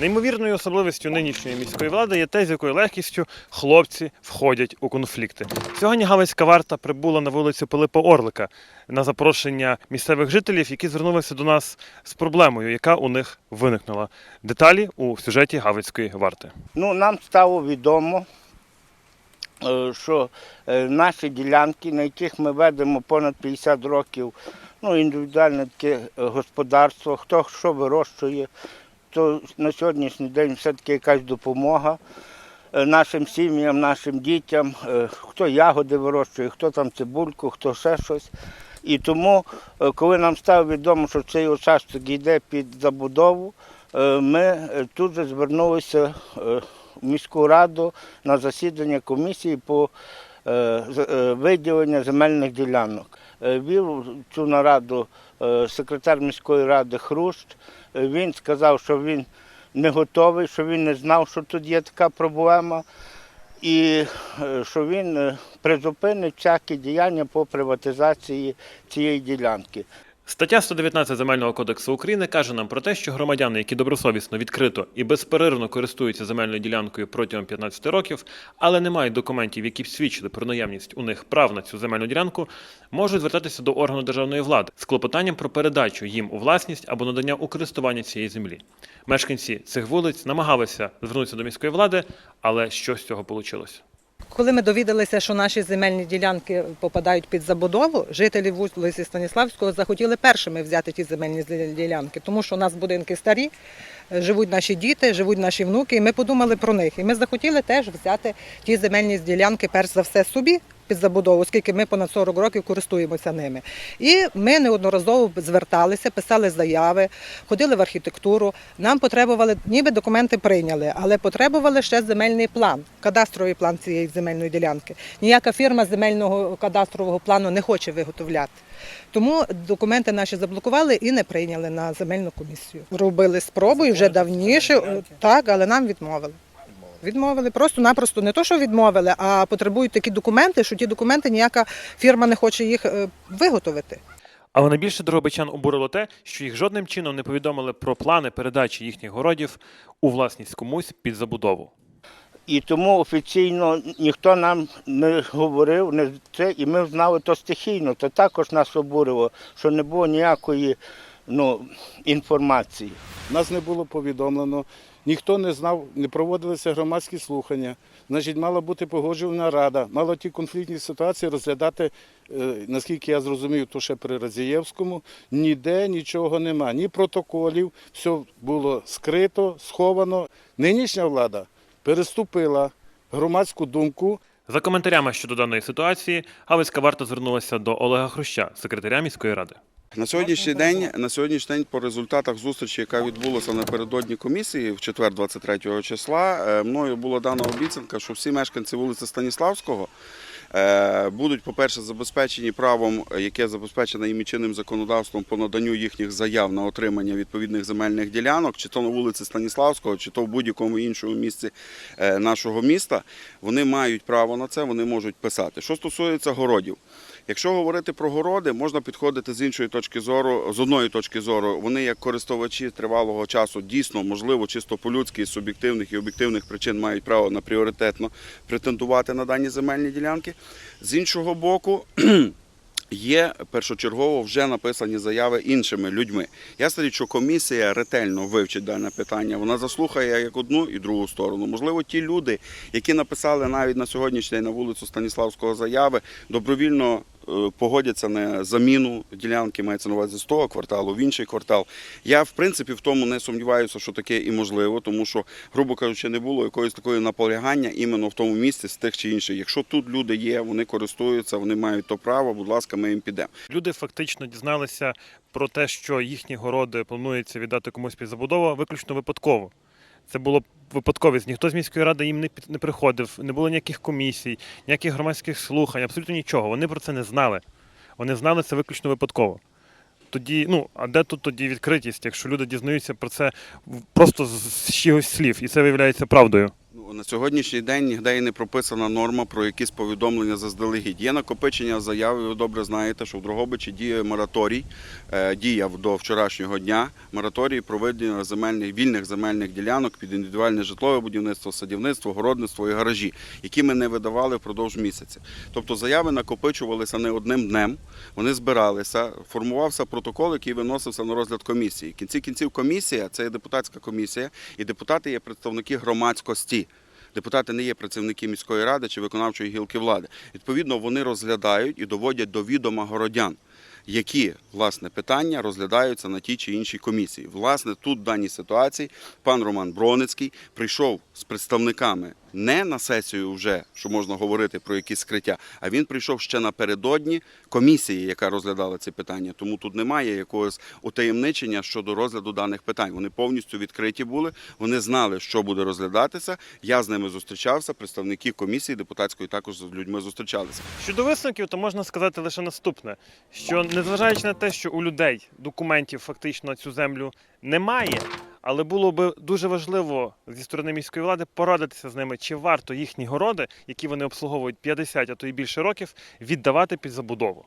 Неймовірною особливістю нинішньої міської влади є те, з якою легкістю хлопці входять у конфлікти. Сьогодні Галицька варта прибула на вулицю Пилипа Орлика на запрошення місцевих жителів, які звернулися до нас з проблемою, яка у них виникнула. Деталі у сюжеті Галицької варти. Ну, нам стало відомо, е, що е, наші ділянки, на яких ми ведемо понад 50 років, ну, індивідуальне таке е, господарство, хто що вирощує, то на сьогоднішній день все-таки якась допомога е, нашим сім'ям, нашим дітям, е, хто ягоди вирощує, хто там цибульку, хто ще щось. І тому, е, коли нам стало відомо, що цей участок йде під забудову, ми тут же звернулися в міську раду на засідання комісії по виділенню земельних ділянок. Вів цю нараду секретар міської ради Хрущ. Він сказав, що він не готовий, що він не знав, що тут є така проблема, і е, що він е, призупинить всякі діяння по приватизації цієї ділянки. Стаття 119 Земельного кодексу України каже нам про те, що громадяни, які добросовісно, відкрито і безперервно користуються земельною ділянкою протягом 15 років, але не мають документів, які б свідчили про наявність у них прав на цю земельну ділянку, можуть звертатися до органу державної влади з клопотанням про передачу їм у власність або надання у користування цієї землі. Мешканці цих вулиць намагалися звернутися до міської влади, але що з цього вийшло? Коли ми довідалися, що наші земельні ділянки попадають під забудову, жителі вулиці Станіславського захотіли першими взяти ті земельні ді- ділянки, тому що у нас будинки старі, е, живуть наші діти, живуть наші внуки, і ми подумали про них. І ми захотіли теж взяти ті земельні ділянки, перш за все, собі. Під забудову, оскільки ми понад 40 років користуємося ними. І ми неодноразово зверталися, писали заяви, ходили в архітектуру. Нам потребували, ніби документи прийняли, але потребували ще земельний план, кадастровий план цієї земельної ділянки. Ніяка фірма земельного кадастрового плану не хоче виготовляти. Тому документи наші заблокували і не прийняли на земельну комісію. Робили спробу і вже давніше, так, але нам відмовили. Відмовили. Просто-напросто не то, що відмовили, а потребують такі документи, що ті документи ніяка фірма не хоче їх е, виготовити. Але найбільше дорогобичан обурило те, що їх жодним чином не повідомили про плани передачі їхніх городів у власність комусь під забудову. І тому офіційно ніхто нам не говорив, не це, і ми знали то стихійно. То також нас обурило, що не було ніякої ну, інформації. Нас не було повідомлено, ніхто не знав, не проводилися громадські слухання. Значить, мала бути погоджувальна рада, мала ті конфліктні ситуації розглядати, е, наскільки я зрозумів, то ще при Радзієвському. Ніде нічого нема, ні протоколів, все було скрито, сховано. Нинішня влада переступила громадську думку. За коментарями щодо даної ситуації, Галицька варта звернулася до Олега Хруща, секретаря міської ради. На сьогоднішній день, на сьогоднішній день, по результатах зустрічі, яка відбулася напередодні комісії в четвер, 23 числа, е, мною була дана обіцянка, що всі мешканці вулиці Станіславського е, будуть, по-перше, забезпечені правом, яке забезпечено їм чинним законодавством по наданню їхніх заяв на отримання відповідних земельних ділянок, чи то на вулиці Станіславського, чи то в будь-якому іншому місці е, нашого міста. Вони мають право на це, вони можуть писати. Що стосується городів. Якщо говорити про городи, можна підходити з іншої точки зору, з одної точки зору. Вони як користувачі тривалого часу дійсно, можливо, чисто по-людськи, з суб'єктивних і об'єктивних причин мають право на пріоритетно претендувати на дані земельні ділянки. З іншого боку, Є першочергово вже написані заяви іншими людьми. Ясна річ, що комісія ретельно вивчить дане питання. Вона заслухає як одну і другу сторону. Можливо, ті люди, які написали навіть на сьогоднішній день на вулицю Станіславського заяви, добровільно погодяться на заміну ділянки, мається на увазі з того кварталу в інший квартал. Я в принципі в тому не сумніваюся, що таке і можливо, тому що, грубо кажучи, не було якоїсь такої наполягання іменно в тому місці з тих чи інших. Якщо тут люди є, вони користуються, вони мають то право, будь ласка, ми їм підемо. Люди фактично дізналися про те, що їхні городи планується віддати комусь під забудову, виключно випадково. Це було випадковість. Ніхто з міської ради їм не, під- не приходив, не було ніяких комісій, ніяких громадських слухань, абсолютно нічого. Вони про це не знали. Вони знали це виключно випадково. Тоді, ну, а де тут тоді відкритість, якщо люди дізнаються про це просто з чогось слів, і це виявляється правдою? Ну, на сьогоднішній день ніде і не прописана норма про якісь повідомлення заздалегідь. Є накопичення заяв, ви добре знаєте, що в Дрогобичі діє мораторій, е, діяв до вчорашнього дня. Мораторій проведення земельних вільних земельних ділянок під індивідуальне житлове будівництво, садівництво, городництво і гаражі, які ми не видавали впродовж місяця. Тобто заяви накопичувалися не одним днем, вони збиралися, формувався протокол, який виносився на розгляд комісії. В кінці кінців комісія це є депутатська комісія, і депутати є представники громадськості. Депутати не є працівники міської ради чи виконавчої гілки влади. Відповідно, вони розглядають і доводять до відома городян, які власне питання розглядаються на тій чи іншій комісії. Власне, тут в даній ситуації пан Роман Броницький прийшов з представниками не на сесію, вже що можна говорити про якісь скриття, а він прийшов ще напередодні комісії, яка розглядала ці питання. Тому тут немає якогось утаємничення щодо розгляду даних питань. Вони повністю відкриті були. Вони знали, що буде розглядатися. Я з ними зустрічався. Представники комісії депутатської також з людьми зустрічалися. Щодо висновків, то можна сказати лише наступне: що незважаючи на те, що у людей документів фактично цю землю немає, але було би дуже важливо зі сторони міської влади порадитися з ними, чи варто їхні городи, які вони обслуговують 50, а то і більше років, віддавати під забудову.